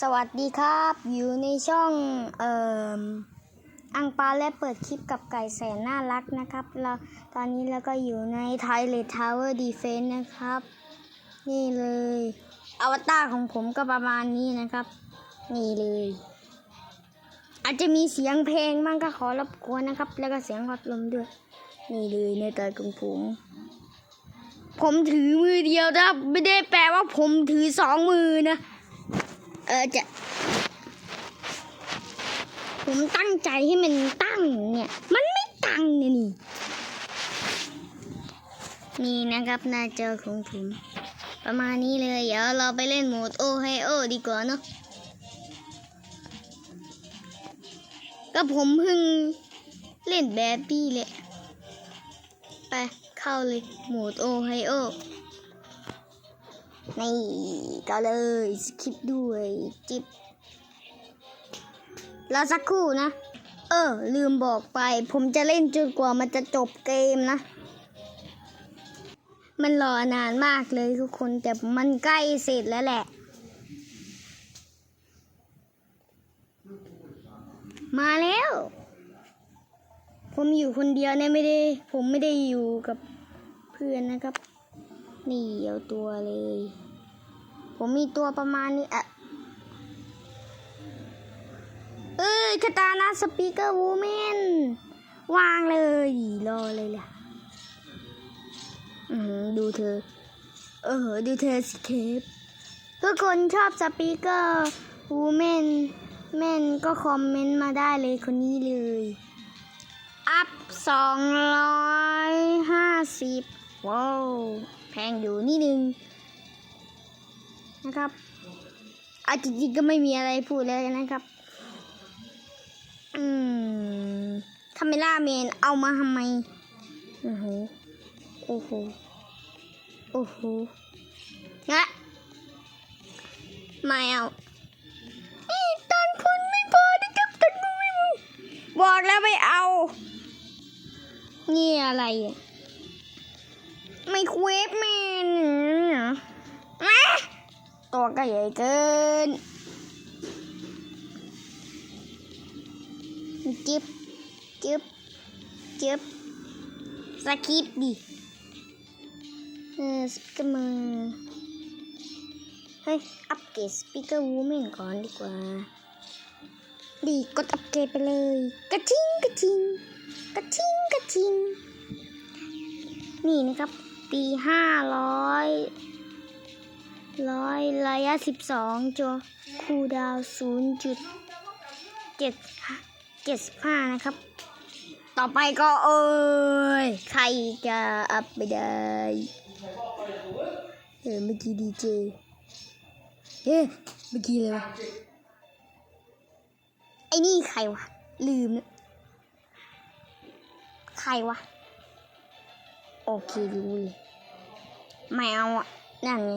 สวัสดีครับ อยู่ในช่องเอ่ออังปาและเปิดคลิปกับไก่แสนน่ารักนะครับเราตอนนี้เราก็อยู่ใน t h a i l a n d Tower Defense นะครับ นี่เลยอวตารของผมก็ประมาณนี้นะครับ นี่เลย อาจจะมีเสียงเพลงบ้างก็ขอรบกวนนะครับ แล้วก็เสียงพัดลมด้วย นี่เลยในตัวของผมผมถือมือเดียวนะไม่ได้แปลว่าผมถือสองมือนะ เออจะ ผมตั้งใจให้มันตั้งเนี่ย มันไม่ตั้งเนี่ยนี่ นี่นะครับหน้าจอของผม ประมาณนี้เลย เดี๋ยวเราไปเล่นโหมดโอไฮโอดีกว่าเนาะก็ผมเพิ่งเล่นแบบปี้เลย ไปเข้าเลยโหมดโอไฮโอ นี่ก็เลยสคิปด้วยจิบรอสักครู่นะ เออ ลืมบอกไป ผมจะเล่นจนกว่ามันจะจบเกมนะ มันรอนานมากเลยทุกคน แต่มันใกล้เสร็จแล้วแหละ มาแล้ว ผมอยู่คนเดียวเนี่ยไม่ได้ ผมไม่ได้อยู่กับเพื่อนนะครับ นี่เอาตัวเลย ผมมีตัวประมาณนี้อะเอ้ยคาตานาสปีกเกอร์วูแมนวางเลยรอเลยล่ะอือหือดูเธอ เออ ดูเธอสิเคปทุกคนชอบสปีกเกอร์วูแมนแม่นก็คอมเมนต์มาได้เลยคนนี้เลย อัพสองร้อยห้าสิบว้าว แพงอยู่นิดนึงนะครับอาจริงๆก็ไม่มีอะไรพูดเลยนะครับ อืมคาเมล่าเมนเอามาทำไม โอ้โห โอ้โห โอ้โหงะไม่เอาตันคุณไม่พอนะครับตันคุณไม่พอบอกแล้วไม่เอา นี่อะไรอะ ควฟแมนเม่ตัวก็ใหญ่เกินจิบจิบจิบสกิปดิเออสปิเกอร์มาเฮ้ย อัปเกรดสปิกเกอร์วูแมนก่อนดีกว่า ดีกดอัปเกรดไปเลย กระทิงกระทิงกระทิงกระทิงนี่นะครับ ตีห้าร้อยร้อยระยะสิบสองจอคูดาวศูนย์จุดเจ็ดเจ็ดสิบห้านะครับ ต่อไปก็เอ้ย ใครจะอัพไปได้เออเมื่อกี้ดีเจเฮ้เมื่อกี้เลยวะไอ้นี่ใครวะ ลืมแล้วใครวะ โอเครู้เลย ไม่เอาอะนั่นไง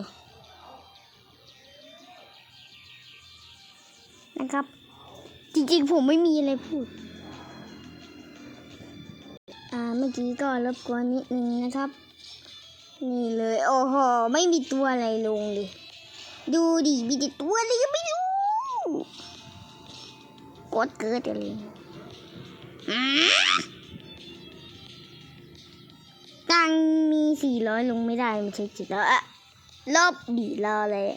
นะครับ จริงๆผมไม่มีอะไรพูด อ่าเมื่อกี้ก็รบกวนนิดนึงนะครับ นี่เลย โอ้โห ไม่มีตัวอะไรลงเลย ดูดิ มีแต่ตัวอะไรก็ไม่รู้กดเกิดอะไรอ่า ตังมีสี่ร้อยลงไม่ได้ไม่ใช่จิตแล้วอะลบดีรอเลย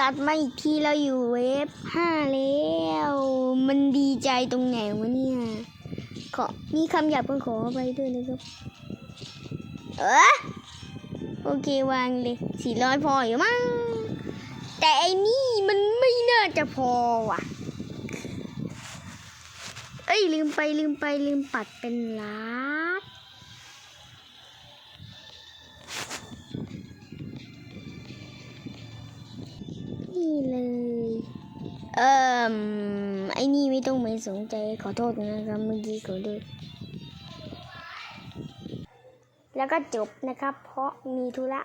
ตัดมาอีกทีเราอยู่เวฟห้าแล้ว มันดีใจตรงไหนวะเนี่ย ขอมีคำหยาบก็ขอไปด้วยนะครับ เออโอเควางเลยสี่ร้อยพออยู่มั้ง แต่ไอ้นี่มันไม่น่าจะพอว่ะ เอ้ยลืมไปลืมไปลืมปัดเป็นลัดนี่เลย เอ่มไอ้นี่ไม่ต้องไม่สนใจขอโทษนะครับเมื่อกี้ขอโทษแล้วก็จบนะครับ เพราะมีธุระ